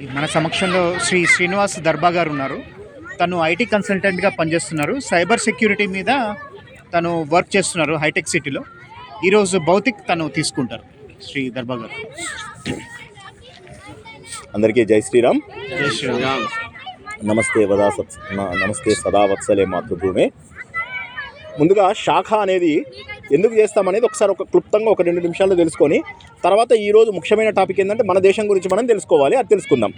మన సమక్షంలో శ్రీ శ్రీనివాస్ దర్బా గారు ఉన్నారు. తను ఐటీ కన్సల్టెంట్గా పనిచేస్తున్నారు. సైబర్ సెక్యూరిటీ మీద తను వర్క్ చేస్తున్నారు హైటెక్ సిటీలో. ఈరోజు భౌతిక్ తను తీసుకుంటారు. శ్రీ దర్బా గారు. అందరికీ జై శ్రీరామ్. జై శ్రీరామ్. నమస్తే వదా నమస్తే సదా వత్సలే మాతృభూమే. ముందుగా శాఖ అనేది ఎందుకు చేస్తామనేది ఒకసారి ఒక క్లుప్తంగా ఒక రెండు నిమిషాల్లో తెలుసుకొని తర్వాత ఈరోజు ముఖ్యమైన టాపిక్ ఏంటంటే మన దేశం గురించి మనం తెలుసుకోవాలి అది తెలుసుకుందాం.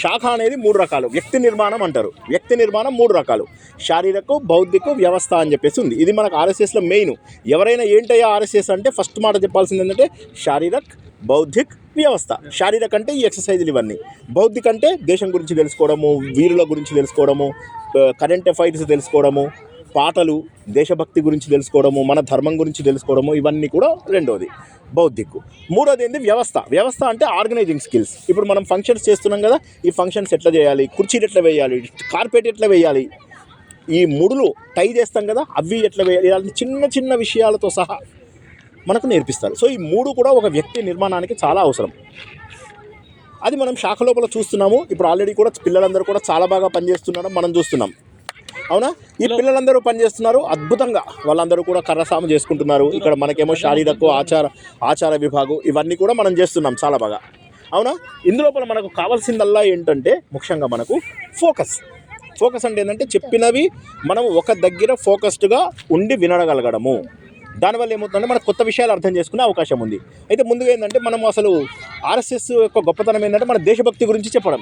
శాఖ అనేది మూడు రకాలు వ్యక్తి నిర్మాణం అంటారు. వ్యక్తి నిర్మాణం మూడు రకాలు. శారీరక బౌద్ధిక వ్యవస్థ అని చెప్పేసి ఉంది. ఇది మనకు ఆర్ఎస్ఎస్లో మెయిన్. ఎవరైనా ఏంటయ్యా ఆర్ఎస్ఎస్ అంటే ఫస్ట్ మాట చెప్పాల్సింది ఏంటంటే శారీరక్ బౌద్ధిక్ వ్యవస్థ. శారీరక అంటే ఈ ఎక్సర్సైజులు ఇవన్నీ. బౌద్ధిక అంటే దేశం గురించి తెలుసుకోవడము వీరుల గురించి తెలుసుకోవడము కరెంట్ అఫైర్స్ తెలుసుకోవడము పాటలు దేశభక్తి గురించి తెలుసుకోవడము మన ధర్మం గురించి తెలుసుకోవడము ఇవన్నీ కూడా రెండోది బౌద్ధిక్ మూడోది ఏంది వ్యవస్థ. వ్యవస్థ అంటే ఆర్గనైజింగ్ స్కిల్స్. ఇప్పుడు మనం ఫంక్షన్స్ చేస్తున్నాం కదా ఈ ఫంక్షన్స్ ఎట్లా చేయాలి కుర్చీలు ఎట్లా వేయాలి కార్పెట్ ఎట్లా వేయాలి ఈ ముడులు టై చేస్తాం కదా అవి ఎట్లా వేయాలి చిన్న చిన్న విషయాలతో సహా మనకు నేర్పిస్తారు. సో ఈ మూడు కూడా ఒక వ్యక్తి నిర్మాణానికి చాలా అవసరం. అది మనం శాఖ లోపల చూస్తున్నాము. ఇప్పుడు ఆల్రెడీ కూడా పిల్లలందరూ కూడా చాలా బాగా పనిచేస్తున్నారు మనం చూస్తున్నాం. అవునా? ఈ పిల్లలందరూ పనిచేస్తున్నారు అద్భుతంగా. వాళ్ళందరూ కూడా కర్రసాము చేసుకుంటున్నారు. ఇక్కడ మనకేమో శారీరక ఆచార ఆచార విభాగం ఇవన్నీ కూడా మనం చేస్తున్నాం చాలా బాగా. అవునా? ఇందులోపల మనకు కావాల్సిందల్లా ఏంటంటే ముఖ్యంగా మనకు ఫోకస్. ఫోకస్ అంటే ఏంటంటే చెప్పినవి మనం ఒక దగ్గర ఫోకస్డ్గా ఉండి వినగలగడము దానివల్ల ఏమవుతుందంటే మనకు కొత్త విషయాలు అర్థం చేసుకునే అవకాశం ఉంది. అయితే ముందుగా ఏంటంటే మనం అసలు ఆర్ఎస్ఎస్ యొక్క గొప్పతనం ఏంటంటే మన దేశభక్తి గురించి చెప్పడం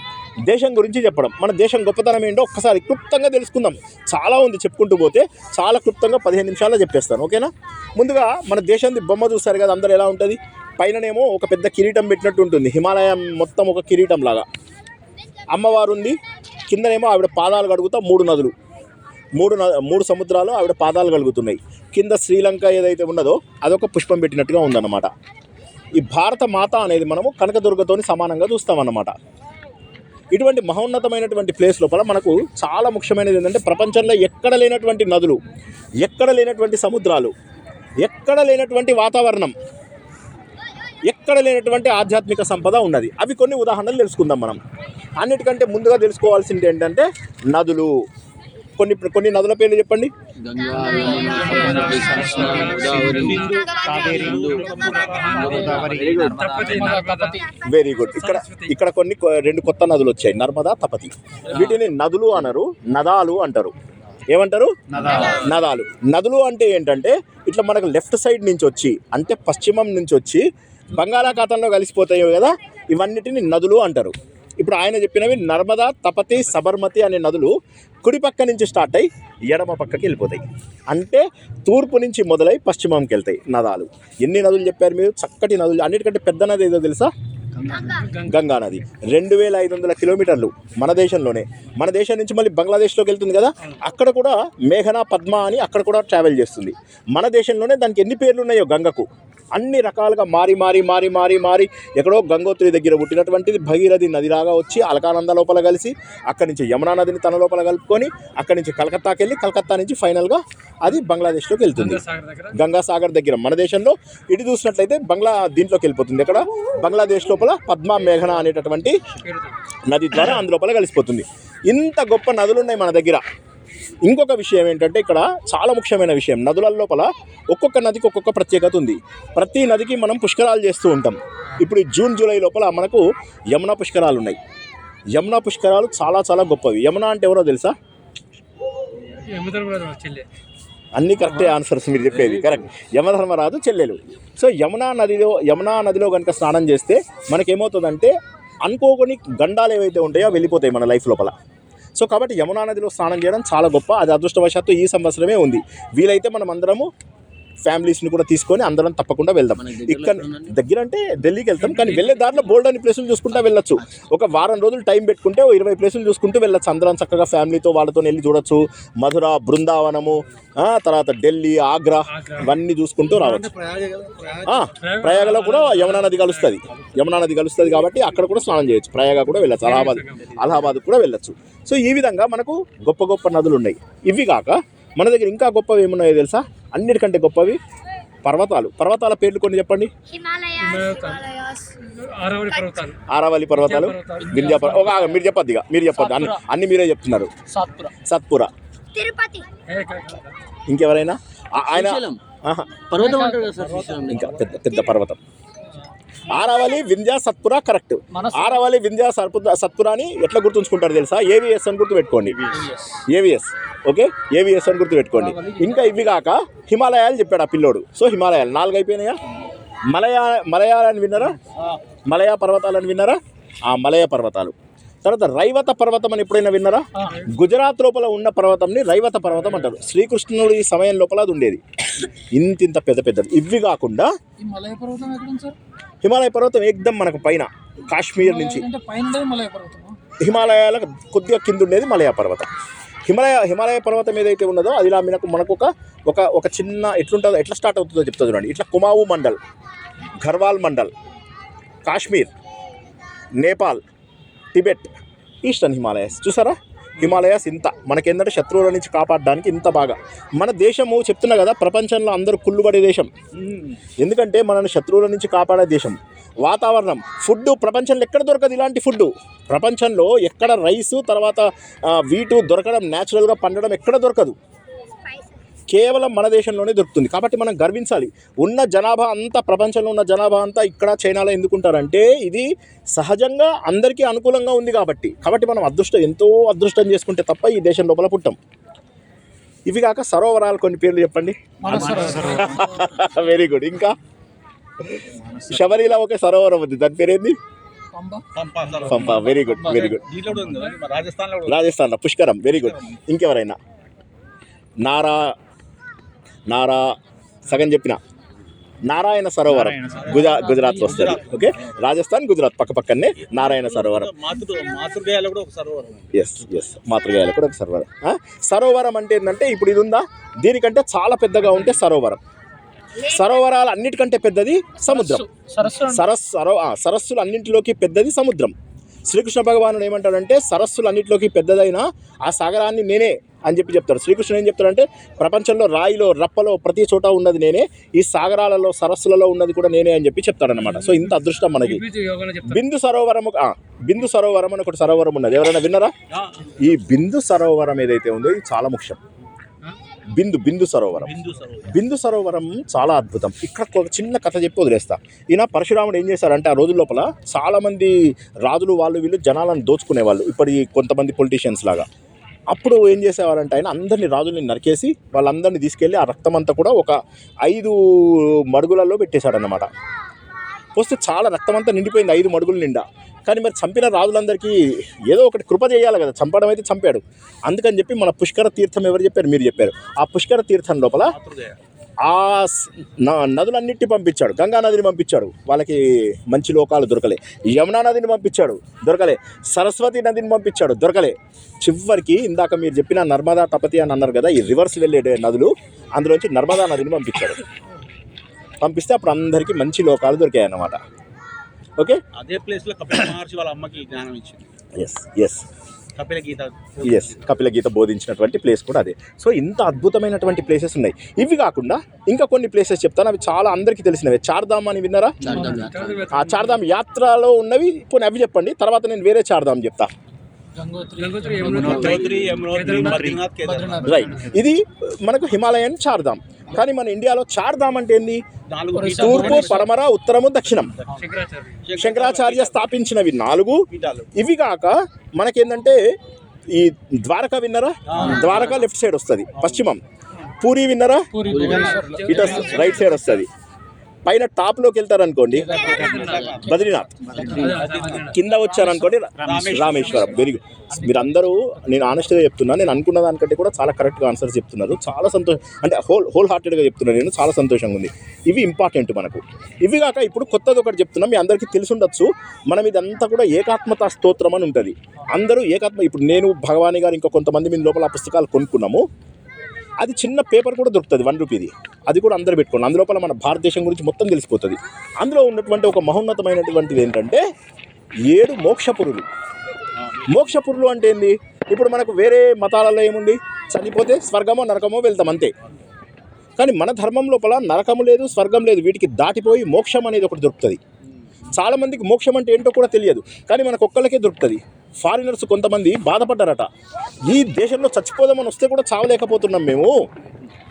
దేశం గురించి చెప్పడం మన దేశం గొప్పతనం ఏంటో ఒక్కసారి క్లుప్తంగా తెలుసుకుందాం. చాలా ఉంది చెప్పుకుంటూ పోతే చాలా క్లుప్తంగా పదిహేను నిమిషాల్లో చెప్పేస్తాను ఓకేనా? ముందుగా మన దేశంది బొమ్మ చూస్తారు కదా అందరు ఎలా ఉంటుంది? పైననేమో ఒక పెద్ద కిరీటం పెట్టినట్టు ఉంటుంది హిమాలయం మొత్తం ఒక కిరీటం లాగా. అమ్మవారు ఉంది కిందనేమో ఆవిడ పాదాలు కడుగుతా మూడు నదులు. మూడు న- మూడు సముద్రాలు ఆవిడ పాదాలు కలుగుతున్నాయి. కింద శ్రీలంక ఏదైతే ఉన్నదో అదొక పుష్పం పెట్టినట్టుగా ఉందన్నమాట. ఈ భారత మాత అనేది మనము కనకదుర్గతోని సమానంగా చూస్తామన్నమాట. ఇటువంటి మహోన్నతమైనటువంటి ప్లేస్ లోపల మనకు చాలా ముఖ్యమైనది ఏంటంటే ప్రపంచంలో ఎక్కడ లేనటువంటి నదులు ఎక్కడ లేనటువంటి సముద్రాలు ఎక్కడ లేనటువంటి వాతావరణం ఎక్కడ లేనటువంటి ఆధ్యాత్మిక సంపద ఉన్నది. అవి కొన్ని ఉదాహరణలు తెలుసుకుందాం మనం. అన్నిటికంటే ముందుగా తెలుసుకోవాల్సింది ఏంటంటే నదులు. కొన్ని కొన్ని నదుల పేర్లు చెప్పండి. వెరీ గుడ్ ఇక్కడ ఇక్కడ కొన్ని కొ- రెండు కొత్త నదులు వచ్చాయి. నర్మదా తపతి. వీటిని నదులు అనరు నదాలు అంటారు. ఏమంటారు? నదాలు. నదాలు. నదులు అంటే ఏంటంటే ఇట్లా మనకు లెఫ్ట్ సైడ్ నుంచి వచ్చి అంటే పశ్చిమం నుంచి వచ్చి బంగాళాఖాతంలో కలిసిపోతాయి కదా ఇవన్నిటిని నదులు అంటారు. ఇప్పుడు ఆయన చెప్పినవి నర్మదా తపతి సబర్మతి అనే నదులు కుడి పక్క నుంచి స్టార్ట్ అయ్యి ఎడమ పక్కకి వెళ్ళిపోతాయి. అంటే తూర్పు నుంచి మొదలై పశ్చిమంకి వెళ్తాయి నదాలు. ఎన్ని నదులు చెప్పారు మీరు? చక్కటి నదులు. అన్నిటికంటే పెద్ద నది ఏదో తెలుసా? గంగా నది. రెండు వేల ఐదు వందల కిలోమీటర్లు మన దేశంలోనే. మన దేశం నుంచి మళ్ళీ బంగ్లాదేశ్లోకి వెళ్తుంది కదా? అక్కడ కూడా మేఘన పద్మ అని అక్కడ కూడా ట్రావెల్ చేస్తుంది. మన దేశంలోనే దానికి ఎన్ని పేర్లు ఉన్నాయో గంగకు. అన్ని రకాలుగా మారి మారి మారి మారి మారి ఎక్కడో గంగోత్రి దగ్గర పుట్టినటువంటిది భగీరథి నదిలాగా వచ్చి అలకానంద లోపల కలిసి అక్కడి నుంచి యమునా నదిని తన లోపల కలుపుకొని అక్కడి నుంచి కలకత్తాకి వెళ్ళి కలకత్తా నుంచి ఫైనల్గా అది బంగ్లాదేశ్లోకి వెళ్తుంది. గంగా సాగర్ దగ్గర. మన దేశంలో ఇటు చూసినట్లయితే బంగ్లా దీంట్లోకి వెళ్ళిపోతుంది. ఇక్కడ బంగ్లాదేశ్ లోపల పద్మా మేఘన అనేటటువంటి నది ద్వారా అందులోపల కలిసిపోతుంది. ఇంత గొప్ప నదులు ఉన్నాయి మన దగ్గర. ఇంకొక విషయం ఏంటంటే ఇక్కడ చాలా ముఖ్యమైన విషయం. నదుల లోపల ఒక్కొక్క నదికి ఒక్కొక్క ప్రత్యేకత ఉంది. ప్రతి నదికి మనం పుష్కరాలు చేస్తూ ఉంటాం. ఇప్పుడు జూన్ జూలై లోపల మనకు యమునా పుష్కరాలు ఉన్నాయి. యమునా పుష్కరాలు చాలా చాలా గొప్పవి. యమునా అంటే ఎవరో తెలుసా? అన్ని కరెక్టే ఆన్సర్స్ మీరు చెప్పేది. కరెక్ట్. యమధర్మరాజు చెల్లెలు. సో యమునా నదిలో యమునా నదిలో కనుక స్నానం చేస్తే మనకేమవుతుందంటే అనుకోకొని గండాలు ఏవైతే ఉంటాయో వెళ్ళిపోతాయి మన లైఫ్ లోపల. సో కాబట్టి యమునా నదిలో స్నానం చేయడం చాలా గొప్ప. అది అదృష్టవశాత్తు ఈ సంవత్సరమే ఉంది. వీలైతే మనం అందరము ఫ్యామిలీస్ని కూడా తీసుకొని అందరం తప్పకుండా వెళ్దాం. ఇక్కడ? దగ్గర అంటే ఢిల్లీకి వెళ్తాం కానీ వెళ్ళే దారిలో బోల్డ్ అని ప్లేసులు చూసుకుంటా వెళ్ళొచ్చు. ఒక వారం రోజులు టైం పెట్టుకుంటే ఇరవై ప్లేసులు చూసుకుంటూ వెళ్ళొచ్చు. అందరం చక్కగా ఫ్యామిలీతో వాళ్ళతో వెళ్ళి చూడొచ్చు. మధుర బృందావనము తర్వాత ఢిల్లీ ఆగ్రా ఇవన్నీ చూసుకుంటూ రావచ్చు. ప్రయాగలో కూడా యమునా నది కలుస్తుంది. యమునా నది కలుస్తుంది కాబట్టి అక్కడ కూడా స్నానం చేయొచ్చు. ప్రయాగ కూడా వెళ్ళచ్చు. అలహాబాద్ అలహాబాద్ కూడా వెళ్ళొచ్చు. సో ఈ విధంగా మనకు గొప్ప గొప్ప నదులు ఉన్నాయి. ఇవి కాక మన దగ్గర ఇంకా గొప్పవి ఏమున్నాయో తెలుసా? అన్నిటికంటే గొప్పవి పర్వతాలు. పర్వతాల పేర్లు కొన్ని చెప్పండి. ఆరావళి పర్వతాలు. ఒక ఆగ, మీరు చెప్పొద్దు ఇక మీరు చెప్పొద్దు. అన్ని అన్ని మీరే చెప్తున్నారు. సాత్పుర. సత్పుర. తిరుపతి. ఇంకెవరైనా? ఆయన పర్వతం. ఇంకా పెద్ద పెద్ద పర్వతం. ఆరావళి వింధ్యా సత్పుర కరెక్ట్. ఆరావళి వింధ్యా సత్పుర అని ఎట్లా గుర్తుంచుకుంటారు తెలుసా? ఏవిఎస్ అని గుర్తుపెట్టుకోండి. AVS okay? ఏవిఎస్ అని గుర్తుపెట్టుకోండి. ఇంకా ఇవి కాక హిమాలయాలు చెప్పాడు ఆ పిల్లోడు. సో హిమాలయాలు నాలుగు అయిపోయినాయా మలయా మలయాలని విన్నారా? మలయా పర్వతాలని విన్నారా? ఆ మలయ పర్వతాలు. తర్వాత రైవత పర్వతం అని ఎప్పుడైనా విన్నారా? గుజరాత్ లోపల ఉన్న పర్వతంని రైవత పర్వతం అంటారు. శ్రీకృష్ణుడి సమయం లోపల అది ఉండేది. ఇంతింత పెద్ద పెద్దది. ఇవి కాకుండా హిమాలయ పర్వతం ఏకదం మనకు పైన కాశ్మీర్ నుంచి. హిమాలయాలకు కొద్దిగా కింద ఉండేది మలయ పర్వతం. హిమాలయ హిమాలయ పర్వతం ఏదైతే ఉన్నదో అది ఇలా మనకు మనకు ఒక ఒక ఒక చిన్న ఎట్లుంటుందో ఎట్లా స్టార్ట్ అవుతుందో చెప్తా చూడండి. ఇట్లా కుమావు మండల్ ఘర్వాల్ మండల్ కాశ్మీర్ నేపాల్ టిబెట్ ఈస్టర్న్ హిమాలయస్. చూసారా? హిమాలయాస్ ఇంత మనకేంటంటే శత్రువుల నుంచి కాపాడడానికి ఇంత బాగా. మన దేశము చెప్తున్నా కదా ప్రపంచంలో అందరూ కుళ్ళుబడే దేశం. ఎందుకంటే మనల్ని శత్రువుల నుంచి కాపాడే దేశం. వాతావరణం ఫుడ్ ప్రపంచంలో ఎక్కడ దొరకదు ఇలాంటి ఫుడ్ ప్రపంచంలో ఎక్కడ రైసు తర్వాత వీటు దొరకడం న్యాచురల్గా పండడం ఎక్కడ దొరకదు? కేవలం మన దేశంలోనే దొరుకుతుంది. కాబట్టి మనం గర్వించాలి. ఉన్న జనాభా అంతా ప్రపంచంలో ఉన్న జనాభా అంతా ఇక్కడ చైనాలో ఎందుకుంటారంటే ఇది సహజంగా అందరికీ అనుకూలంగా ఉంది కాబట్టి. కాబట్టి మనం అదృష్టం ఎంతో అదృష్టం చేసుకుంటే తప్ప ఈ దేశం లోపల పుట్టాం. ఇవి కాక సరోవరాలు కొన్ని పేర్లు చెప్పండి. వెరీ గుడ్ ఇంకా? శబరిలో ఒకే సరోవరం ఉంది. దాని పేరేంది? Pampa. Very good very good రాజస్థాన్లో రాజస్థాన్ పుష్కరం. వెరీ గుడ్ ఇంకెవరైనా? నారా నారా సగం చెప్పిన నారాయణ సరోవరం. గుజరా గుజరాత్ వస్తుంది. ఓకే? రాజస్థాన్ గుజరాత్ పక్క పక్కనే నారాయణ సరోవరం. ఎస్ ఎస్ మాతృగాయాలు కూడా ఒక సరోవరం? సరోవరం అంటే ఏంటంటే ఇప్పుడు ఇది ఉందా? దీనికంటే చాలా పెద్దగా ఉంటే సరోవరం. సరోవరాలు అన్నిటికంటే పెద్దది సముద్రం. సరస్సు అంటే? సరస్ సరో ఆ, సరస్సులు అన్నింటిలోకి పెద్దది సముద్రం. శ్రీకృష్ణ భగవానుడు ఏమంటాడంటే సరస్సులు అన్నింటిలోకి పెద్దదైన ఆ సాగరాన్ని నేనే అని చెప్పి చెప్తాడు. శ్రీకృష్ణుడు ఏం చెప్తాడంటే ప్రపంచంలో రాయిలో రప్పలో ప్రతి చోట ఉన్నది నేనే ఈ సాగరాలలో సరస్సులలో ఉన్నది కూడా నేనే అని చెప్పి చెప్తాడనమాట సో ఇంత అదృష్టం మనకి. బిందు సరోవరం ఆ, బిందు సరోవరం అని ఒకటి సరోవరం ఉన్నది. ఎవరైనా విన్నారా? ఈ బిందు సరోవరం ఏదైతే ఉందో ఇది చాలా ముఖ్యం. బిందు బిందు సరోవరం. బిందు సరోవరం. బిందు సరోవరం చాలా అద్భుతం. ఇక్కడ ఒక చిన్న కథ చెప్పి వదిలేస్తా. ఈయన పరశురాముడు ఏం చేశారంటే ఆ రోజుల లోపల చాలా మంది రాజులు వాళ్ళు వీళ్ళు జనాలను దోచుకునేవాళ్ళు ఇప్పటి కొంతమంది పొలిటీషియన్స్ లాగా. అప్పుడు ఏం చేసేవారంటే ఆయన అందరినీ రాజుల్ని నరికేసి వాళ్ళందరినీ తీసుకెళ్ళి ఆ రక్తం అంతా కూడా ఒక ఐదు మడుగులలో పెట్టేశాడనమాట వస్తే చాలా రక్తం అంతా నిండిపోయింది ఐదు మడుగుల నిండా. కానీ మరి చంపిన రాజులందరికీ ఏదో ఒకటి కృప చేయాలి కదా. చంపడం అయితే చంపాడు. అందుకని చెప్పి మన పుష్కర తీర్థం ఎవరు చెప్పారు? మీరు చెప్పారు. ఆ పుష్కర తీర్థం లోపల ఆ నదులన్నింటినీ నదులన్నిటి పంపించాడు. గంగా నదిని పంపించాడు. వాళ్ళకి మంచి లోకాలు దొరకలే. యమునా నదిని పంపించాడు. దొరకలే. సరస్వతి నదిని పంపించాడు. దొరకలే. చివరికి ఇందాక మీరు చెప్పిన నర్మదా తపతి అని అన్నారు కదా ఈ రివర్స్ వెళ్ళే నదులు అందులోంచి నర్మదా నదిని పంపించాడు. పంపిస్తే అప్పుడు అందరికీ మంచి లోకాలు దొరికాయి అన్నమాట ఓకే? అదే ప్లేస్లో కపిల మహర్షి వాళ్ళ అమ్మకి జ్ఞానం ఇచ్చింది. Yes yes Kapila Gita yes Kapila Gita బోధించినటువంటి place కూడా అదే. సో ఇంత అద్భుతమైనటువంటి ప్లేసెస్ ఉన్నాయి. ఇవి కాకుండా ఇంకా కొన్ని ప్లేసెస్ చెప్తాను. అవి చాలా అందరికీ తెలిసినవి. చార్ధామ్ అని విన్నారా. ఆ చార్ధామ్ యాత్రలో ఉన్నవి పోనీ అవి చెప్పండి. తర్వాత నేను వేరే చార్ధామ్ చెప్తా. రైట్ ఇది మనకు హిమాలయన్ చార్ధామ్. కానీ మన ఇండియాలో చార్ధామ్ అంటే ఏంది? నాలుగు తూర్పు పడమర ఉత్తరము దక్షిణం. శంకరాచార్య. స్థాపించినవి నాలుగు. పీఠాలు. ఇవి కాక మనకేంటంటే ఈ ద్వారకా విన్నరా? ద్వారకా లెఫ్ట్ సైడ్ వస్తుంది పశ్చిమం. పూరి విన్నరా? పూరి ఇటు రైట్ సైడ్ వస్తుంది. పైన టాప్లోకి వెళ్తారనుకోండి. బద్రీనాథ్. కింద వచ్చారనుకోండి రామేశ్వరం. Very good. మీరందరూ నేను ఆనెస్ట్గా చెప్తున్నా నేను అనుకున్న దానికంటే కూడా చాలా కరెక్ట్గా ఆన్సర్స్ చెప్తున్నారు. చాలా సంతోషం అంటే హోల్ హోల్ హార్టెడ్గా చెప్తున్నాను నేను. చాలా సంతోషంగా ఉంది. ఇవి ఇంపార్టెంట్ మనకు. ఇవి కాక ఇప్పుడు కొత్తది ఒకటి చెప్తున్నా మీ అందరికీ తెలిసి ఉండొచ్చు మనం ఇదంతా కూడా ఏకాత్మత స్తోత్రం అని ఉంటుంది. అందరూ ఏకాత్మ ఇప్పుడు నేను భగవాని గారు ఇంకా కొంతమంది మీ లోపల పుస్తకాలు కొనుక్కున్నాము. అది చిన్న పేపర్ కూడా దొరుకుతుంది వన్ రూపీది అది కూడా అందరు పెట్టుకోండి. అందులోపల మన భారతదేశం గురించి మొత్తం తెలిసిపోతుంది. అందులో ఉన్నటువంటి ఒక మహోన్నతమైనటువంటిది ఏంటంటే ఏడు మోక్షపురులు. మోక్షపురులు అంటే ఏంది? ఇప్పుడు మనకు వేరే మతాలలో ఏముంది? చనిపోతే స్వర్గమో నరకమో వెళ్తాం అంతే. కానీ మన ధర్మం లోపల నరకము లేదు స్వర్గం లేదు. వీటికి దాటిపోయి మోక్షం అనేది ఒకటి దొరుకుతుంది. చాలామందికి మోక్షం అంటే ఏంటో కూడా తెలియదు. కానీ మనకు ఒక్కళ్ళకే దొరుకుతుంది. ఫారినర్స్ కొంతమంది బాధపడ్డారట. ఈ దేశంలో చచ్చిపోదామని వస్తే కూడా చావలేకపోతున్నాం మేము.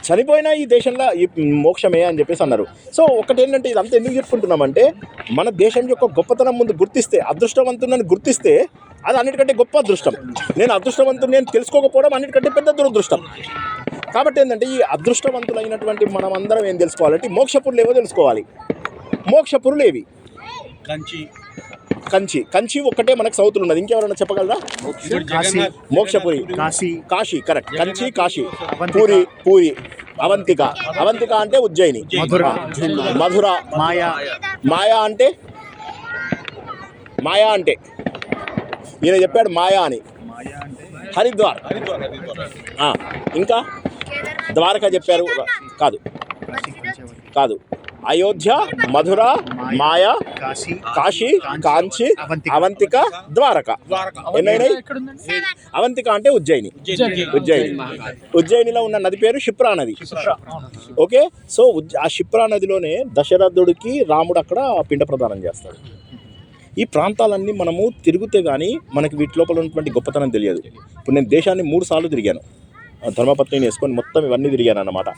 చనిపోయినా ఈ దేశంలో ఈ మోక్షమే అని చెప్పేసి అన్నారు. సో ఒకటి ఏంటంటే ఇదంతా ఎందుకు చెప్పుకుంటున్నామంటే మన దేశం యొక్క గొప్పతనం ముందు గుర్తిస్తే అదృష్టవంతుని గుర్తిస్తే అది అన్నిటికంటే గొప్ప అదృష్టం. నేను అదృష్టవంతుని నేను తెలుసుకోకపోవడం అన్నిటికంటే పెద్ద దురదృష్టం. కాబట్టి ఏంటంటే ఈ అదృష్టవంతులైనటువంటి మనం అందరం ఏం తెలుసుకోవాలంటే ఈ మోక్షపురులు ఏవో తెలుసుకోవాలి. మోక్షపురులు ఏవి కంచి. కంచి. కంచి ఒక్కటే మనకు సౌతులు ఉన్నది. ఇంకెవరైనా చెప్పగలరా? మోక్షపురి కాశీ. కాశీ. కరెక్ట్ కంచి కాశీ. పూరి. పూరి అవంతిక. అవంతిక అంటే ఉజ్జయిని. మధుర. మధుర. మాయా. మాయా అంటే? మాయా అంటే? ఈయన చెప్పాడు మాయా అని. హరిద్వార్. హరిద్వార్ హరిద్వార్. ఆ, ఇంకా? ద్వారకా చెప్పారు. కాదు. కాదు. అయోధ్య మధుర మాయా కాశీ కాశీ కాంచి అవంతిక. ద్వారక. ఎన్నైనాయి? అవంతిక. అంటే ఉజ్జయిని. ఉజ్జయిని. ఉజ్జయినిలో ఉన్న నది పేరు షిప్రా నది. ఓకే? సో ఆ షిప్రా నదిలోనే దశరథుడికి రాముడు అక్కడ పిండ ప్రదానం చేస్తాడు. ఈ ప్రాంతాలన్నీ మనము తిరిగితే కానీ మనకి వీటి లోపల ఉన్నటువంటి గొప్పతనం తెలియదు. ఇప్పుడు నేను దేశాన్ని మూడు సార్లు తిరిగాను. ఆ ధర్మపత్నిని వేసుకొని మొత్తం ఇవన్నీ తిరిగాను అన్నమాట.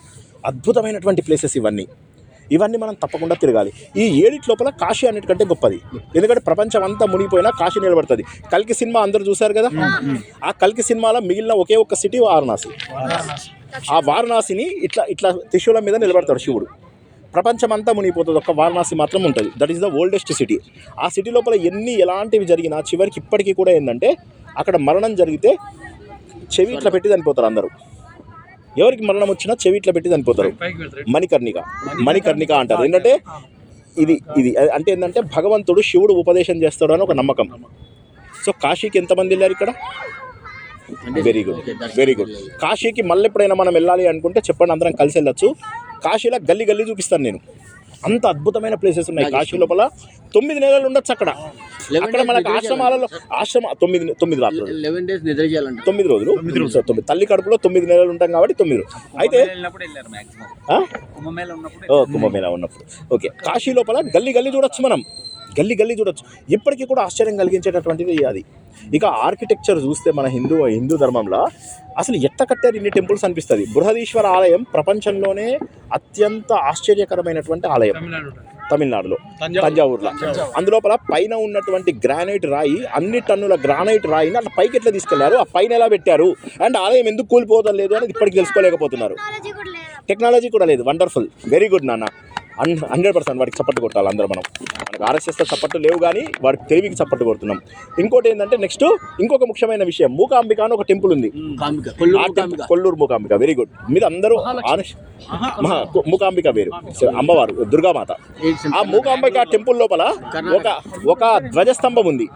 అద్భుతమైనటువంటి ప్లేసెస్ ఇవన్నీ. ఇవన్నీ మనం తప్పకుండా తిరగాలి. ఈ ఏడిటి లోపల కాశీ అన్నిటికంటే గొప్పది. ఎందుకంటే ప్రపంచం అంతా మునిగిపోయినా కాశీ నిలబడుతుంది. కల్కి సినిమా అందరూ చూశారు కదా? ఆ కల్కి సినిమాలో మిగిలిన ఒకే ఒక్క సిటీ వారణాసి. ఆ వారణాసిని ఇట్లా ఇట్లా త్రిశూలం మీద నిలబడతాడు శివుడు. ప్రపంచం అంతా మునిగిపోతుంది. ఒక్క వారణాసి మాత్రం ఉంటుంది. That is the oldest city ఆ సిటీ లోపల ఎన్ని ఎలాంటివి జరిగినా చివరికి ఇప్పటికీ కూడా ఏంటంటే అక్కడ మరణం జరిగితే చెవి ఇట్లా పెట్టి చనిపోతారు అందరూ. ఎవరికి మరణం వచ్చినా చెవి ఇట్లా పెట్టి చనిపోతారు. మణికర్ణిక. మణికర్ణిక. అంటారు. ఏంటంటే ఇది ఇది అంటే ఏంటంటే భగవంతుడు శివుడు ఉపదేశం చేస్తాడు అని ఒక నమ్మకం. సో కాశీకి ఎంతమంది వెళ్ళారు ఇక్కడ? వెరీ గుడ్ వెరీ గుడ్ కాశీకి మళ్ళీ ఎప్పుడైనా మనం వెళ్ళాలి అనుకుంటే చెప్పండి అందరం కలిసి వెళ్ళొచ్చు. కాశీలో గల్లీ గల్లీ చూపిస్తాను నేను. అంత అద్భుతమైన ప్లేసెస్ ఉన్నాయి. కాశీ లోపల తొమ్మిది నెలలు ఉండొచ్చు అక్కడ. అక్కడ మనకు ఆశ్రమాలలో ఆశ్రమ తొమ్మిది తొమ్మిది రాత్రులు. లెవెన్ డేస్ నిద్ర చేయాలంట. తొమ్మిది రోజులు? తొమ్మిది తల్లి కడుపులో తొమ్మిది నెలలు ఉంటాం కాబట్టి తొమ్మిది అయితే వెళ్ళినప్పుడు వెళ్ళారు మాక్సిమం ఆ? కుంభమేళ ఉన్నప్పుడు ఓ కుంభమేళా ఉన్నప్పుడు. ఓకే. కాశీ లోపల గల్లీ గల్లీ చూడొచ్చు మనం. గల్లీ గల్లీ చూడొచ్చు. ఇప్పటికీ కూడా ఆశ్చర్యం కలిగించేటటువంటిది అది. ఇక ఆర్కిటెక్చర్ చూస్తే మన హిందూ హిందూ ధర్మంలో అసలు ఎట్ట కట్టారు ఇన్ని టెంపుల్స్ అనిపిస్తుంది. బృహదీశ్వర ఆలయం ప్రపంచంలోనే అత్యంత ఆశ్చర్యకరమైనటువంటి ఆలయం. తమిళనాడు తమిళనాడులో. తంజావూరు. తంజావూరులో. అందులోపల పైన ఉన్నటువంటి గ్రానైట్ రాయి అన్ని టన్నుల గ్రానైట్ రాయిని అట్లా పైకి ఎట్లా తీసుకెళ్ళారు? ఆ పైన ఎలా పెట్టారు? అండ్ ఆలయం ఎందుకు కూలిపోవడం లేదు అనేది ఇప్పటికి తెలుసుకోలేకపోతున్నారు. టెక్నాలజీ కూడా లేదా. టెక్నాలజీ కూడా లేదు. వండర్ఫుల్. వెరీ గుడ్ నాన్న. హండ్రెడ్ పర్సెంట్ వాడికి చప్పట్టు కొట్టాలి అందరూ మనం. మనకు ఆర్ఎస్ఎస్తో చప్పట్టు లేవు కానీ వాడికి తెలివికి చప్పట్టు కొడుతున్నాం. ఇంకోటి ఏంటంటే నెక్స్ట్ ఇంకొక ముఖ్యమైన విషయం మూకాంబిక అని ఒక టెంపుల్ ఉంది. కొల్లూరు మూకాంబిక. వెరీ గుడ్ మీరు అందరూ మూకాంబిక వేరు. అమ్మవారు దుర్గామాత. ఆ మూకాంబిక టెంపుల్ లోపల ఒక ఒక ధ్వజస్తంభం ఉంది.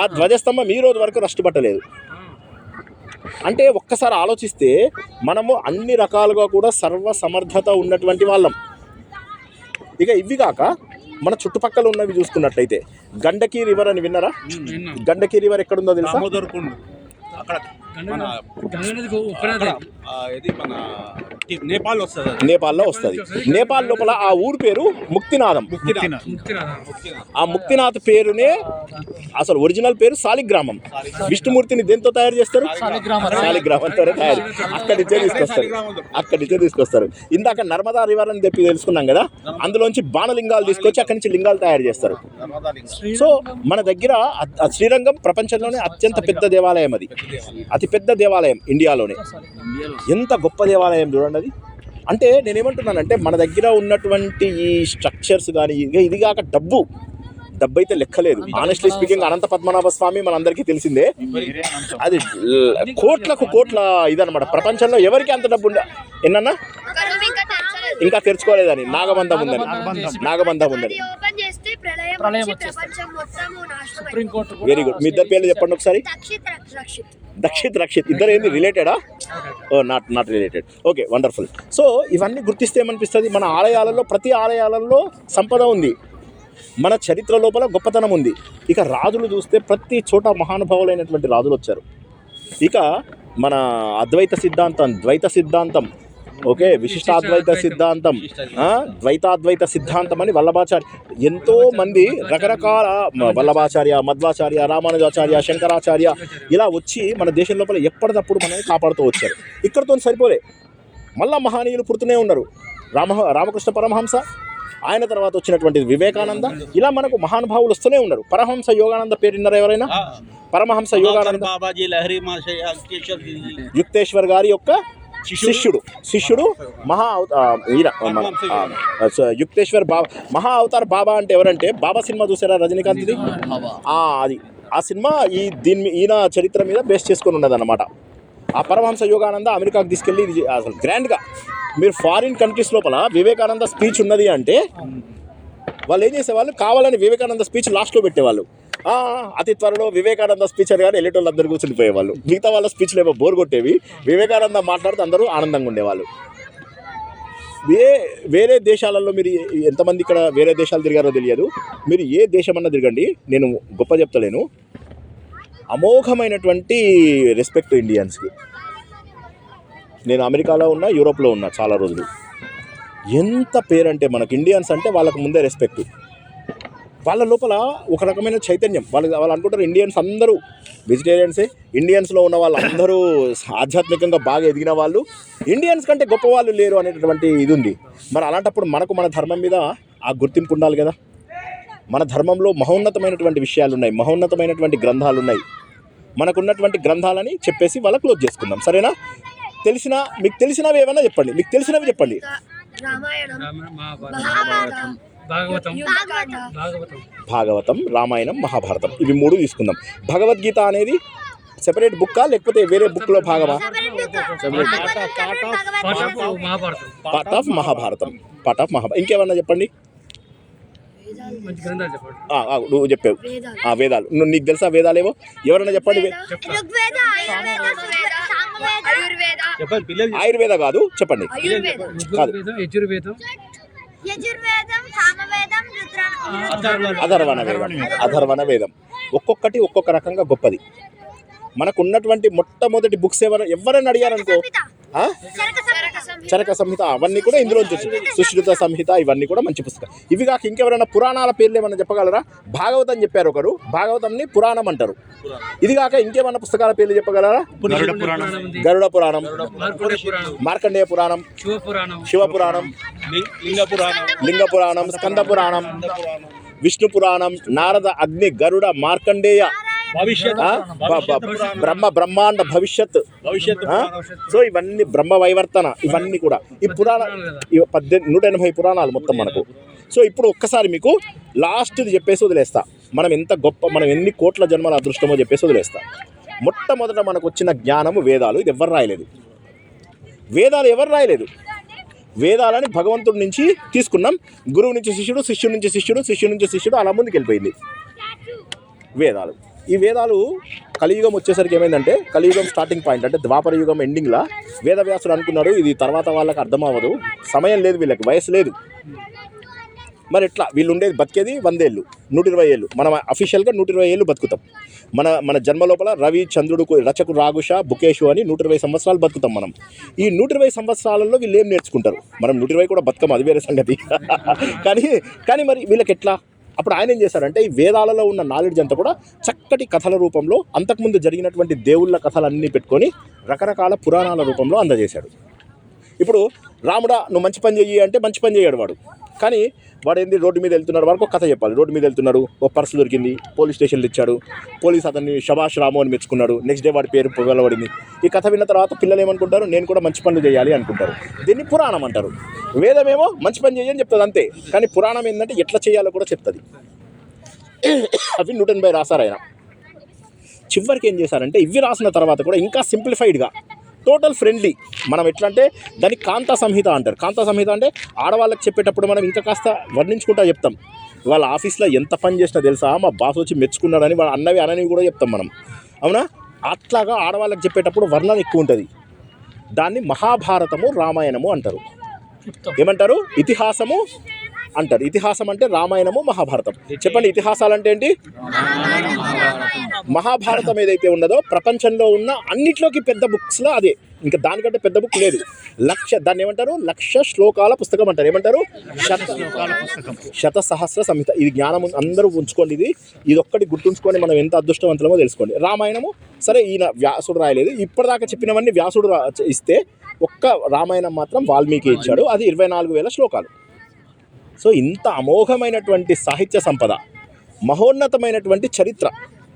ఆ ధ్వజస్తంభం ఈ రోజు వరకు రష్టు పట్టలేదు. అంటే ఒక్కసారి ఆలోచిస్తే మనము అన్ని రకాలుగా కూడా సర్వ సమర్థత ఉన్నటువంటి వాళ్ళం. ఇక ఇవి కాక మన చుట్టుపక్కల ఉన్నవి చూసుకున్నట్లయితే గండకీ రివర్ అని విన్నారా? గండకీ రివర్ ఎక్కడుందో తెలుసా? అక్కడ మన ఇది మన నేపాల్ వస్తుంది నేపాల్లో వస్తుంది. నేపాల్ లోపల ఆ ఊరు పేరు ముక్తినాథం ఆ ముక్తినాథ్ పేరునే అసలు ఒరిజినల్ పేరు సాలిగ్రామం. విష్ణుమూర్తిని దేంతో తయారు చేస్తారు? సాలిగ్రామంతో తయారు అక్కడి నుంచే తీసుకొస్తారు. అక్కడి నుంచే తీసుకొస్తారు. ఇందాక నర్మదా రివర్ అని చెప్పి తెలుసుకున్నాం కదా? అందులోంచి బాణలింగాలు తీసుకొచ్చి అక్కడి నుంచి లింగాలు తయారు చేస్తారు. నర్మదా లింగం. సో మన దగ్గర శ్రీరంగం ప్రపంచంలోనే అత్యంత పెద్ద దేవాలయం అది. అతి పెద్ద దేవాలయం ఇండియాలోనే. ఎంత గొప్ప దేవాలయం చూడండి అది. అంటే నేనేమంటున్నానంటే మన దగ్గర ఉన్నటువంటి ఈ స్ట్రక్చర్స్ కానీ ఇక ఇది కాక డబ్బు. డబ్బు అయితే లెక్కలేదు ఆనెస్ట్లీ స్పీకింగ్ అనంత పద్మనాభ స్వామి మనందరికీ తెలిసిందే. అది కోట్లకు కోట్ల ఇదనమాట ప్రపంచంలో ఎవరికి అంత డబ్బు ఉండ ఎన్నన్నా? ఇంకా తెరుచుకోలేదని. నాగబంధం ఉందని. నాగబంధం. ఉందని. అది ఓపెన్ చేస్తే ప్రళయం ప్రళయం వచ్చి ప్రపంచం మొత్తము నాశనం సుప్రీం కోర్టు వెరీ గుడ్ మీ ఇద్దరు పేర్లు చెప్పండి ఒకసారి. దక్షిత్ రక్షిత్. ఇద్దరు ఏంది రిలేటెడా ఓ not not related okay wonderful so ఇవన్నీ గుర్తిస్తే ఏమనిపిస్తుంది? మన ఆలయాలలో ప్రతి ఆలయాలలో సంపద ఉంది. మన చరిత్ర లోపల గొప్పతనం ఉంది. ఇక రాజులు చూస్తే ప్రతి చోట మహానుభావులైనటువంటి రాజులు వచ్చారు. ఇక మన అద్వైత సిద్ధాంతం ద్వైత సిద్ధాంతం ఓకే విశిష్టాద్వైత సిద్ధాంతం. ద్వైతాద్వైత సిద్ధాంతం అని వల్లభాచార్య ఎంతో మంది రకరకాల వల్లభాచార్య మధ్వాచార్య రామానుజాచార్య శంకరాచార్య ఇలా వచ్చి మన దేశం లోపల ఎప్పటికప్పుడు మనల్ని కాపాడుతూ వచ్చారు. ఇక్కడతో సరిపోలే. మళ్ళా మహనీయులు పుడుతూనే ఉన్నారు. రామ రామకృష్ణ పరమహంస ఆయన తర్వాత వచ్చినటువంటి వివేకానంద ఇలా మనకు మహానుభావులు వస్తూనే ఉన్నారు. పరమహంస యోగానంద పేరు విన్నారా ఎవరైనా? పరమహంస యోగానంద బాబాజీ లహరి యుక్తేశ్వర్ గారి యొక్క శిష్యుడు? శిష్యుడు. మహా అవ- ఈయన, యుక్తేశ్వర్ బాబా మహా అవతార్ బాబా అంటే ఎవరంటే బాబా సినిమా చూసారా రజనీకాంత్ది అది. ఆ సినిమా ఈ దీని మీ- ఈయన చరిత్ర మీద బేస్ చేసుకొని ఉన్నదన్నమాట. ఆ పరమహంస యోగానంద అమెరికాకు తీసుకెళ్ళి ఇది అసలు గ్రాండ్గా. మీరు ఫారిన్ కంట్రీస్ లోపల వివేకానంద స్పీచ్ ఉన్నది అంటే వాళ్ళు ఏం చేసేవాళ్ళు? కావాలని వివేకానంద స్పీచ్ లాస్ట్లో పెట్టేవాళ్ళు. అతి త్వరలో వివేకానంద స్పీచ్ అని కానీ వెళ్ళేటోళ్ళు అందరూ కూర్చునిపోయేవాళ్ళు మిగతా వాళ్ళ స్పీచ్లు ఏమో బోర్ కొట్టేవి. వివేకానంద మాట్లాడితే అందరూ ఆనందంగా ఉండేవాళ్ళు. ఏ వేరే దేశాలలో మీరు ఎంతమంది ఇక్కడ వేరే దేశాలు తిరిగారో తెలియదు. మీరు ఏ దేశమన్నా తిరగండి నేను గొప్ప చెప్తలేను. అమోఘమైనటువంటి రెస్పెక్ట్ ఇండియన్స్కి నేను అమెరికాలో ఉన్నా యూరోప్లో ఉన్నా చాలా రోజులు. ఎంత పేరంటే మనకు ఇండియన్స్ అంటే వాళ్ళకు ముందే రెస్పెక్ట్ వాళ్ళ లోపల ఒక రకమైన చైతన్యం. వాళ్ళు వాళ్ళు అనుకుంటారు ఇండియన్స్ అందరూ వెజిటేరియన్సే ఇండియన్స్లో ఉన్న వాళ్ళందరూ ఆధ్యాత్మికంగా బాగా ఎదిగిన వాళ్ళు. ఇండియన్స్ కంటే గొప్ప వాళ్ళు లేరు అనేటటువంటి ఇది ఉంది. మరి అలాంటప్పుడు మనకు మన ధర్మం మీద ఆ గుర్తింపు ఉండాలి కదా. మన ధర్మంలో మహోన్నతమైనటువంటి విషయాలు ఉన్నాయి మహోన్నతమైనటువంటి గ్రంథాలు ఉన్నాయి మనకున్నటువంటి గ్రంథాలని చెప్పేసి వాళ్ళ క్లోజ్ చేసుకుందాం. సరేనా? తెలిసిన మీకు తెలిసినవి ఏమన్నా చెప్పండి. మీకు తెలిసినవి చెప్పండి. రామాయణం భాగవతం. యుద్ధకాండ భాగవతం. భాగవతం. రామాయణం మహాభారతం. ఇవి మూడు తీసుకుందాం. భగవద్గీత అనేది సెపరేట్ బుక్కా లేకపోతే వేరే బుక్లో భాగమా? Part of Mahabharatam part of Mahabharatam part of Mahabharatam ఇంకేమన్నా చెప్పండి? మంచి గ్రంథాలు చెప్పండి. ఆ, ఆ, నువ్వు చెప్పావు. వేదాలు. ఆ వేదాలు. నువ్వు నీకు తెలుసా వేదాలేవో? ఎవరైనా చెప్పండి వే- ఋగ్వేద ఆయుర్వేద సామవేద. ఆయుర్వేద చెప్పండి పిల్లలు ఆయుర్వేద కాదు చెప్పండి. ఋగ్వేదం యజుర్వేదం సామవేదం అధర్వణ వేదం. అధర్వణ వేదం. ఒక్కొక్కటి ఒక్కొక్క రకంగా గొప్పది. మనకు ఉన్నటువంటి మొట్టమొదటి బుక్స్ ఎవరు ఎవరైనా అడిగారనుకో? చరక సంహిత అవన్నీ కూడా వచ్చాయి సుశ్రుత సంహిత ఇవన్నీ కూడా మంచి పుస్తకం. ఇవి కాక ఇంకెవరైనా పురాణాల పేర్లు ఏమైనా చెప్పగలరా? భాగవతం చెప్పారు ఒకరు. భాగవతంని పురాణం అంటారు. ఇది కాక ఇంకేమైనా పుస్తకాల పేర్లు చెప్పగలరా? గరుడ పురాణం. మార్కండేయ పురాణం. శివ పురాణం. లింగ- పురాణం. స్కంద పురాణం. విష్ణు పురాణం. నారద అగ్ని గరుడ మార్కండేయ. బ్రహ్మ బ్రహ్మాండ భవిష్యత్? సో ఇవన్నీ బ్రహ్మ వైవర్తన ఇవన్నీ కూడా. ఈ పురాణ పద్దెనిమిది నూట ఎనభై పురాణాలు మొత్తం మనకు. సో ఇప్పుడు ఒక్కసారి మీకు లాస్ట్ది చెప్పేసి వదిలేస్తా. మనం ఎంత గొప్ప మనం ఎన్ని కోట్ల జన్మల అదృష్టమో చెప్పేసి వదిలేస్తా. మొట్టమొదట మనకు వచ్చిన జ్ఞానము వేదాలు. ఇది ఎవరు రాయలేదు. వేదాలు ఎవరు రాయలేదు? వేదాలని భగవంతుడి నుంచి తీసుకున్నాం. గురువు నుంచి శిష్యుడు శిష్యుడి నుంచి శిష్యుడు శిష్యుడి నుంచి శిష్యుడు అలా ముందుకు వెళ్ళిపోయింది వేదాలు. ఈ వేదాలు కలియుగం వచ్చేసరికి ఏమైందంటే కలియుగం స్టార్టింగ్ పాయింట్ అంటే ద్వాపర యుగం ఎండింగ్లా వేదవ్యాసుడు అనుకున్నాడు ఇది తర్వాత వాళ్ళకి అర్థం అవ్వదు సమయం లేదు వీళ్ళకి వయసు లేదు. మరి ఎట్లా? వీళ్ళు ఉండేది బతికేది వందేళ్ళు నూట ఇరవై ఏళ్ళు. మనం అఫీషియల్గా నూట ఇరవై ఏళ్ళు బతుకుతాం. మన మన జన్మ లోపల రవి చంద్రుడు రచకు రాఘుష బుకేషు అని నూట ఇరవై సంవత్సరాలు బతుకుతాం మనం. ఈ నూట ఇరవై సంవత్సరాలలో వీళ్ళు ఏం నేర్చుకుంటారు? మనం నూట ఇరవై కూడా బతుకం అది వేరే సంగతి. కానీ కానీ మరి వీళ్ళకి ఎట్లా? అప్పుడు ఆయన ఏం చేశారంటే ఈ వేదాలలో ఉన్న నాలెడ్జ్ అంతా కూడా చక్కటి కథల రూపంలో అంతకుముందు జరిగినటువంటి దేవుళ్ళ కథలన్నీ పెట్టుకొని రకరకాల పురాణాల రూపంలో అందజేశాడు. ఇప్పుడు రాముడా నువ్వు మంచి పని చెయ్యి అంటే మంచి పని చేయడు వాడు. కానీ వాడు ఏంది రోడ్డు మీద వెళ్తున్నాడు వాడికి ఒక కథ చెప్పాలి. రోడ్డు మీద వెళ్తున్నాడు ఒక పర్సు దొరికింది పోలీస్ స్టేషన్లో ఇచ్చాడు పోలీస్ అతన్ని శభాష్ రాము అని మెచ్చుకున్నాడు. నెక్స్ట్ డే వాడి పేరు పొగలబడింది ఈ కథ విన్న తర్వాత పిల్లలు ఏమనుకుంటారు? నేను కూడా మంచి పనులు చేయాలి అనుకుంటారు. దీన్ని పురాణం అంటారు. వేదమేమో మంచి పని చేయని చెప్తుంది అంతే. కానీ పురాణం ఏంటంటే ఎట్లా చేయాలో కూడా చెప్తుంది. అవి నూట ఎనభై రాశారు ఆయన చివరికి ఏం చేశారంటే ఇవి రాసిన తర్వాత కూడా ఇంకా సింప్లిఫైడ్గా టోటల్ ఫ్రెండ్లీ. మనం ఎట్లా అంటే దాన్ని కాంతా సంహిత అంటారు. కాంతా సంహిత అంటే ఆడవాళ్ళకి చెప్పేటప్పుడు మనం ఇంకా కాస్త వర్ణించుకుంటా చెప్తాం. వాళ్ళ ఆఫీస్లో ఎంత పని చేసినా తెలుసా? మా బాస్ వచ్చి మెచ్చుకున్నాడని వాళ్ళ అన్నవి అననివి కూడా చెప్తాం మనం. అవునా? అట్లాగా ఆడవాళ్ళకి చెప్పేటప్పుడు వర్ణన ఎక్కువ ఉంటుంది. దాన్ని మహాభారతము రామాయణము అంటారు. ఏమంటారు? ఇతిహాసము అంటారు. ఇతిహాసం అంటే రామాయణము మహాభారతం. చెప్పండి ఇతిహాసాలు అంటే ఏంటి? మహాభారతం ఏదైతే ఉన్నదో ప్రపంచంలో ఉన్న అన్నిట్లోకి పెద్ద బుక్స్లో అదే. ఇంకా దానికంటే పెద్ద బుక్ లేదు. లక్ష దాన్ని ఏమంటారు? లక్ష శ్లోకాల పుస్తకం అంటారు. ఏమంటారు? శత సహస్ర సంహిత ఇది జ్ఞానం అందరూ ఉంచుకోండి ఇది. ఇది ఒక్కటి గుర్తుంచుకొని మనం ఎంత అదృష్టవంతులమో తెలుసుకోండి. రామాయణము సరే ఈయన వ్యాసుడు రాయలేదు. ఇప్పటిదాకా చెప్పినవన్నీ వ్యాసుడు రా ఇస్తే ఒక్క రామాయణం మాత్రం వాల్మీకి ఇచ్చాడు. అది ఇరవై నాలుగు వేల శ్లోకాలు. సో ఇంత అమోఘమైనటువంటి సాహిత్య సంపద మహోన్నతమైనటువంటి చరిత్ర.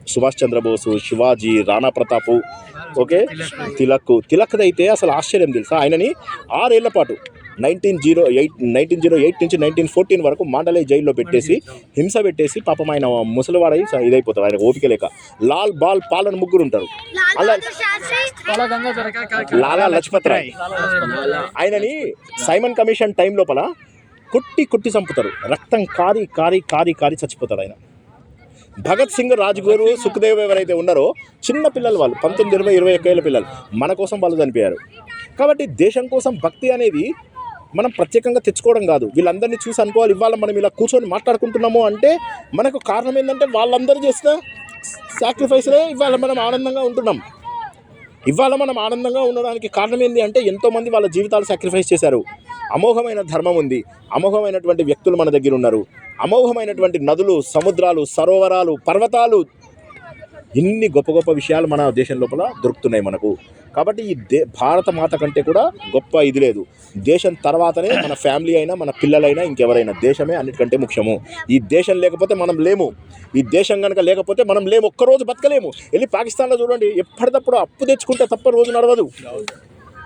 సుభాష్ చంద్రబోసు శివాజీ రాణా ప్రతాపు ఓకే? తిలక్ తిలక్ది అయితే అసలు ఆశ్చర్యం తెలుసా? ఆయనని ఆరేళ్ళ పాటు nineteen zero eight nineteen zero eight నుంచి నైన్టీన్ ఫోర్టీన్ వరకు మాండలే జైల్లో పెట్టేసి హింస పెట్టేసి పాపం ఆయన ముసలివాడై ఇదైపోతాడు. ఆయన ఓపిక లేక. లాల్ బాల్ పాలన ముగ్గురు ఉంటారు. లాల్ అలా లాలా లజపత్ రాయ్. ఆయనని సైమన్ కమిషన్ టైం లోపల కొట్టి కొట్టి చంపుతారు. రక్తం కారి కారి కారి కారి చచ్చిపోతాడు ఆయన. భగత్ సింగ్ రాజ్గురు సుఖదేవ్ ఎవరైతే ఉన్నారో చిన్న పిల్లలు వాళ్ళు పంతొమ్మిది ఇరవై ఇరవై ఒక్క ఏళ్ళ పిల్లలు మన కోసం వాళ్ళు చనిపోయారు. కాబట్టి దేశం కోసం భక్తి అనేది మనం ప్రత్యేకంగా తెచ్చుకోవడం కాదు. వీళ్ళందరినీ చూసి అనుకోవాలి ఇవాళ మనం ఇలా కూర్చొని మాట్లాడుకుంటున్నాము అంటే మనకు కారణం ఏంటంటే వాళ్ళందరూ చేసిన సాక్రిఫైస్లే ఇవాళ మనం ఆనందంగా ఉంటున్నాం. ఇవాళ మనం ఆనందంగా ఉండడానికి కారణం ఏంటి అంటే ఎంతోమంది వాళ్ళ జీవితాలు సాక్రిఫైస్ చేశారు. అమోఘమైన ధర్మం ఉంది. అమోఘమైనటువంటి వ్యక్తులు మన దగ్గర ఉన్నారు. అమోఘమైనటువంటి నదులు సముద్రాలు సరోవరాలు పర్వతాలు ఇన్ని గొప్ప గొప్ప విషయాలు మన దేశం లోపల దొరుకుతున్నాయి మనకు. కాబట్టి ఈ దే భారత మాత కంటే కూడా గొప్ప ఇది లేదు. దేశం తర్వాతనే మన ఫ్యామిలీ అయినా మన పిల్లలైనా ఇంకెవరైనా దేశమే అన్నిటికంటే ముఖ్యము. ఈ దేశం లేకపోతే మనం లేము. ఈ దేశం కనుక లేకపోతే మనం లేము. ఒక్కరోజు బతకలేము. వెళ్ళి పాకిస్తాన్లో చూడండి. ఎప్పటికప్పుడు అప్పు తెచ్చుకుంటే తప్ప రోజు నడవదు.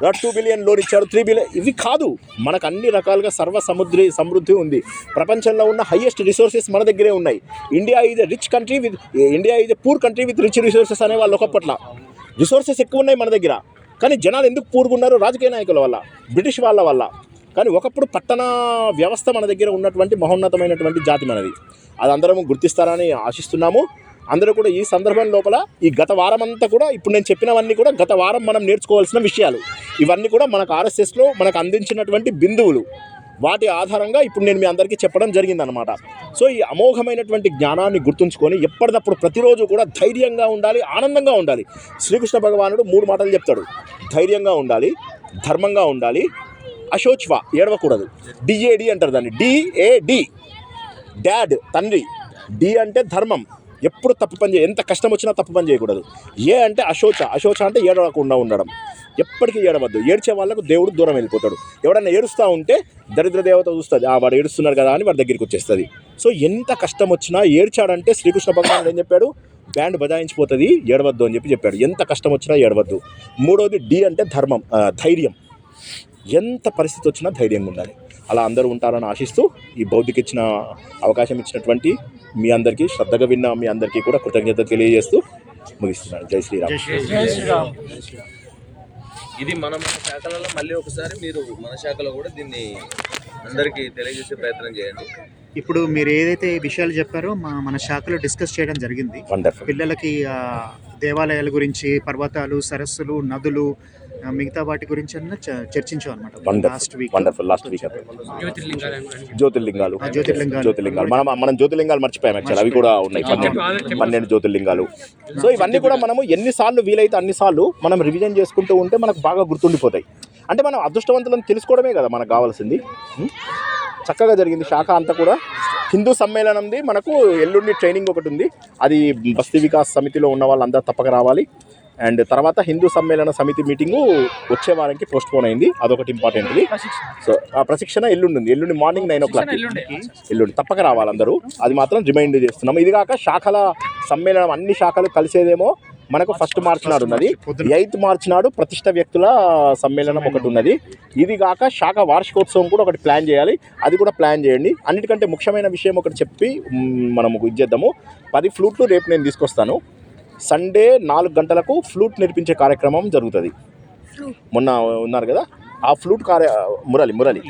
టూ బిలియన్ లోన్ ఇచ్చారు త్రీ బిలియన్ ఇవి కాదు. మనకు అన్ని రకాలుగా సర్వ సముద్రి సమృద్ధి ఉంది. ప్రపంచంలో ఉన్న హైయెస్ట్ రిసోర్సెస్ మన దగ్గరే ఉన్నాయి. India is a rich country with India is a poor country with rich resources అనే వాళ్ళు ఒకప్పట్ల. రిసోర్సెస్ ఎక్కువ ఉన్నాయి మన దగ్గర. కానీ జనాలు ఎందుకు పూరుగున్నారు రాజకీయ నాయకుల వల్ల బ్రిటిష్ వాళ్ళ వల్ల. కానీ ఒకప్పుడు పట్టణ వ్యవస్థ మన దగ్గర ఉన్నటువంటి మహోన్నతమైనటువంటి జాతి మనది. అది అందరం గుర్తిస్తారని ఆశిస్తున్నాము. అందరూ కూడా ఈ సందర్భం లోపల ఈ గత వారం అంతా కూడా ఇప్పుడు నేను చెప్పినవన్నీ కూడా గత వారం మనం నేర్చుకోవాల్సిన విషయాలు. ఇవన్నీ కూడా మనకు ఆర్ఎస్ఎస్లో మనకు అందించినటువంటి బిందువులు. వాటి ఆధారంగా ఇప్పుడు నేను మీ అందరికీ చెప్పడం జరిగిందనమాట సో ఈ అమోఘమైనటువంటి జ్ఞానాన్ని గుర్తుంచుకొని ఎప్పటికప్పుడు ప్రతిరోజు కూడా ధైర్యంగా ఉండాలి ఆనందంగా ఉండాలి. శ్రీకృష్ణ భగవానుడు మూడు మాటలు చెప్తాడు. ధైర్యంగా ఉండాలి ధర్మంగా ఉండాలి అశోచ్వ ఏడవకూడదు. డిఏడి అంటారు దాన్ని. డిఏడి డాడ్ తండ్రి. డి అంటే ధర్మం. ఎప్పుడు తప్పు పని ఎంత కష్టం వచ్చినా తప్పు పని చేయకూడదు. ఏ అంటే అశోచ అశోచ అంటే ఏడవకుండా ఉండడం. ఎప్పటికీ ఏడవద్దు. ఏడ్చే వాళ్ళకు దేవుడు దూరం వెళ్ళిపోతాడు. ఎవడన్నా ఏడుస్తూ ఉంటే దరిద్ర దేవత చూస్తుంది ఆ వాడు ఏడుస్తున్నారు కదా అని వాడి దగ్గరికి వచ్చేస్తుంది. సో ఎంత కష్టం వచ్చినా ఏడ్చాడంటే శ్రీకృష్ణ భగవానుడు ఏం చెప్పాడు? బ్యాండ్ బజాయించిపోతుంది ఏడవద్దు అని చెప్పి చెప్పాడు. ఎంత కష్టం వచ్చినా ఏడవద్దు. మూడోది డి అంటే ధర్మం ధైర్యం. ఎంత పరిస్థితి వచ్చినా ధైర్యంగా ఉండాలి. అలా అందరూ ఉంటారని ఆశిస్తూ ఈ బౌద్ధికి ఇచ్చిన అవకాశం ఇచ్చినటువంటి మీ అందరికీ శ్రద్ధగా విన్న మీ అందరికీ కూడా కృతజ్ఞత తెలియజేస్తూ ముగిస్తున్నాను. జై శ్రీరామ్. ఇది మన మన శాఖలలో మళ్ళీ ఒకసారి మీరు మన శాఖలో కూడా దీన్ని అందరికీ తెలియజేసే ప్రయత్నం చేయండి. ఇప్పుడు మీరు ఏదైతే విషయాలు చెప్పారో మా మన శాఖలో డిస్కస్ చేయడం జరిగింది. వండర్ఫుల్ పిల్లలకి దేవాలయాల గురించి పర్వతాలు సరస్సులు నదులు మిగతా వాటి గురించి అన్న చర్చించాం అనమాట last week wonderful last week జ్యోతిర్లింగాలు. జ్యోతిర్లింగాలు. జ్యోతిర్లింగాలు. జ్యోతిర్లింగాలు. మనం మనం జ్యోతిర్లింగాలు మర్చిపోయాం యాక్చువల్ అవి కూడా ఉన్నాయి. పన్నెండు పన్నెండు జ్యోతిర్లింగాలు. సో ఇవన్నీ కూడా మనము ఎన్నిసార్లు వీలైతే అన్నిసార్లు మనం రివిజన్ చేసుకుంటూ ఉంటే మనకు బాగా గుర్తుండిపోతాయి. అంటే మనం అదృష్టవంతులను తెలుసుకోవడమే కదా మనకు కావాల్సింది? చక్కగా జరిగింది. శాఖ అంతా కూడా హిందూ సమ్మేళనంది మనకు ఎల్లుండి ట్రైనింగ్ ఒకటి ఉంది. అది బస్తీ వికాస్ సమితిలో ఉన్న వాళ్ళందరూ తప్పక రావాలి. అండ్ తర్వాత హిందూ సమ్మేళన సమితి మీటింగు వచ్చే వారానికి పోస్ట్ పోన్ అయింది. అదొకటి ఇంపార్టెంట్ది సో ఆ ప్రశిక్షణ ఎల్లుండి ఉంది ఎల్లుండి మార్నింగ్ నైన్ ఓ క్లాక్ ఎల్లుండే. తప్పక రావాలి అందరూ. అది మాత్రం రిమైండ్ చేస్తున్నాం. ఇది కాక శాఖల సమ్మేళనం అన్ని శాఖలు కలిసేదేమో మనకు ఫస్ట్ మార్చ్ నాడు ఉన్నది. ఎయిత్ మార్చ్ నాడు ప్రతిష్ట వ్యక్తుల సమ్మేళనం ఒకటి ఉన్నది. ఇది కాక శాఖ వార్షికోత్సవం కూడా ఒకటి ప్లాన్ చేయాలి. అది కూడా ప్లాన్ చేయండి. అన్నిటికంటే ముఖ్యమైన విషయం ఒకటి చెప్పి మనము ఇది చేద్దాము. పది ఫ్లూట్లు రేపు నేను తీసుకొస్తాను. సండే నాలుగు గంటలకు ఫ్లూట్ నేర్పించే కార్యక్రమం జరుగుతుంది. మొన్న ఉన్నారు కదా ఆ ఫ్లూట్ కార్య మురళి మురళి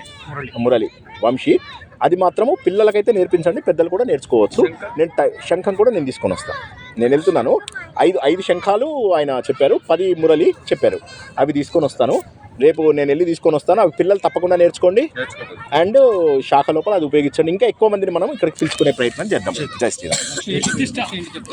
మురళి వంశీ అది మాత్రము పిల్లలకైతే నేర్పించండి పెద్దలు కూడా నేర్చుకోవచ్చు. నేను టై- శంఖం కూడా నేను తీసుకొని వస్తాను నేను వెళ్తున్నాను. ఐదు ఐదు శంఖాలు ఆయన చెప్పారు పది మురళి చెప్పారు. అవి తీసుకొని వస్తాను. రేపు నేను వెళ్ళి తీసుకొని వస్తాను. అవి పిల్లలు తప్పకుండా నేర్చుకోండి. అండ్ శాఖ లోపల అది ఉపయోగించండి. ఇంకా ఎక్కువ మందిని మనం ఇక్కడికి పిలుచుకునే ప్రయత్నం చేద్దాం. జై శ్రీరామ్.